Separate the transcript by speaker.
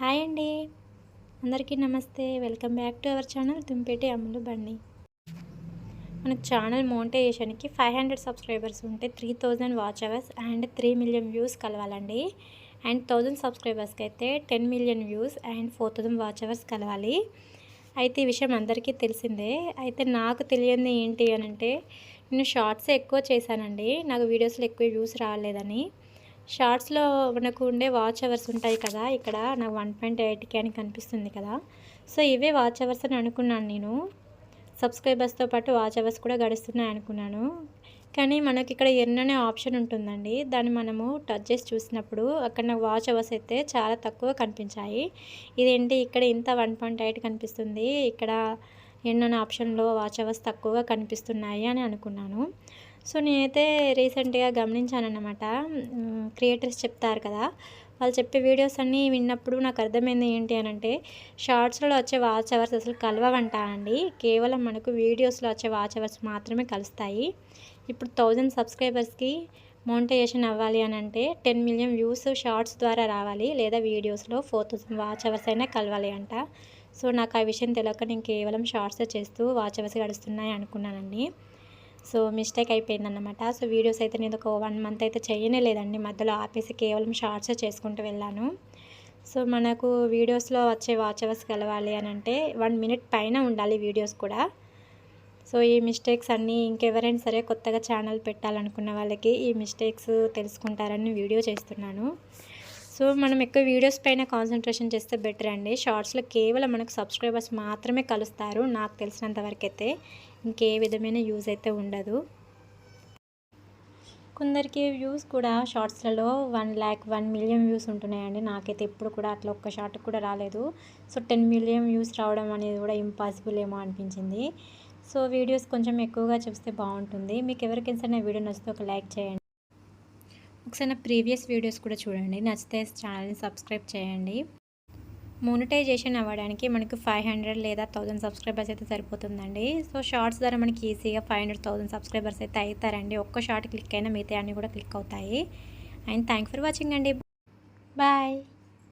Speaker 1: Hi అండి. అందరికీ నమస్తే. Welcome back to our channel Tumpeti Ammulu Bandi. మనకు ఛానల్ మోనిటైజేషన్కి ఫైవ్ హండ్రెడ్ సబ్స్క్రైబర్స్ ఉంటే three thousand watch hours and three million views కలవాలండి. And thousand సబ్స్క్రైబర్స్కి అయితే ten million views and four thousand watch hours కలవాలి. అయితే ఈ విషయం అందరికీ తెలిసిందే. అయితే నాకు తెలియంది ఏంటి అని అంటే నేను షార్ట్స్ ఎక్కువ చేశానండి. నాకు వీడియోస్లో ఎక్కువ వ్యూస్ రాలేదని. షార్ట్స్లో మనకు ఉండే వాచ్ అవర్స్ ఉంటాయి కదా ఇక్కడ నాకు వన్ పాయింట్ ఎయిట్కి అని కనిపిస్తుంది కదా. సో ఇవే వాచ్ అవర్స్ అని అనుకున్నాను నేను. సబ్స్క్రైబర్స్తో పాటు వాచ్ అవర్స్ కూడా గడుస్తున్నాయి అనుకున్నాను. కానీ మనకి ఇక్కడ ఎన్ అనే ఆప్షన్ ఉంటుందండి. దాన్ని మనము టచ్ చేసి చూసినప్పుడు అక్కడ నాకు వాచ్ అవర్స్ అయితే చాలా తక్కువ కనిపించాయి. ఇదేంటి? ఇక్కడ ఇంత వన్ పాయింట్ ఎయిట్ కనిపిస్తుంది. ఇక్కడ ఎన్నో ఆప్షన్లో వాచ్ అవర్స్ తక్కువగా కనిపిస్తున్నాయి అని అనుకున్నాను. సో నేనైతే రీసెంట్గా గమనించానన్నమాట. క్రియేటర్స్ చెప్తారు కదా వాళ్ళు చెప్పే వీడియోస్ అన్నీ విన్నప్పుడు నాకు అర్థమైంది ఏంటి అని అంటే షార్ట్స్లో వచ్చే వాచ్ అవర్స్ అసలు కలవవంట అండి. కేవలం మనకు వీడియోస్లో వచ్చే వాచ్ అవర్స్ మాత్రమే కలుస్తాయి. ఇప్పుడు థౌజండ్ సబ్స్క్రైబర్స్కి మోనిటైజేషన్ అవ్వాలి అని అంటే టెన్ మిలియన్ వ్యూస్ షార్ట్స్ ద్వారా రావాలి లేదా వీడియోస్లో ఫోర్ థౌసండ్ వాచ్ అవర్స్ అయినా కలవాలి అంట. సో నాకు ఆ విషయం తెలియక నేను కేవలం షార్ట్స్ చేస్తూ వాచ్ అవర్స్ గడుస్తున్నాయి అనుకున్నానండి. సో మిస్టేక్ అయిపోయిందన్నమాట. సో వీడియోస్ అయితే నేను ఒక వన్ మంత్ అయితే చేయనే లేదండి. మధ్యలో ఆపేసి కేవలం షార్ట్స్ చేసుకుంటూ వెళ్ళాను. సో మనకు వీడియోస్లో వచ్చే వాచ్ అవర్స్ కలవాలి అని అంటే వన్ మినిట్ పైన ఉండాలి వీడియోస్ కూడా. సో ఈ మిస్టేక్స్ అన్నీ ఇంకెవరైనా సరే కొత్తగా ఛానల్ పెట్టాలనుకున్న వాళ్ళకి ఈ మిస్టేక్స్ తెలుసుకుంటారని వీడియో చేస్తున్నాను. సో మనం ఎక్కువ వీడియోస్ పైన కాన్సన్ట్రేషన్ చేస్తే బెటర్ అండి. షార్ట్స్లో కేవలం మనకు సబ్స్క్రైబర్స్ మాత్రమే కలుస్తారు నాకు తెలిసినంత వరకు అయితే ఇంకే విధమైన యూజ్ అయితే ఉండదు. కొందరికి వ్యూస్ కూడా షార్ట్స్లలో one lakh one million views ఉంటున్నాయండి. నాకైతే ఎప్పుడు కూడా అట్లా ఒక్క షార్ట్ కూడా రాలేదు. సో టెన్ మిలియన్ వ్యూస్ రావడం అనేది కూడా ఇంపాసిబుల్ ఏమో అనిపించింది. సో వీడియోస్ కొంచెం ఎక్కువగా చూస్తే బాగుంటుంది. మీకు ఎవరికైనా సరే నా వీడియో నచ్చితే ఒక లైక్ చేయండి. ఒకసారి నా ప్రీవియస్ వీడియోస్ కూడా చూడండి. నచ్చితే ఛానల్ని సబ్స్క్రైబ్ చేయండి. మోనిటైజేషన్ అవ్వడానికి మనకు ఫైవ్ హండ్రెడ్ లేదా థౌజండ్ సబ్స్క్రైబర్స్ అయితే సరిపోతుందండి. సో షార్ట్స్ ద్వారా మనకి ఈజీగా ఫైవ్ హండ్రెడ్ థౌసండ్ సబ్స్క్రైబర్స్ అయితే అవుతారండి. ఒక్క షార్ట్ క్లిక్ అయినా మిగతా అన్నీ కూడా క్లిక్ అవుతాయి. అండ్ థ్యాంక్ ఫర్ వాచింగ్ అండి. బాయ్.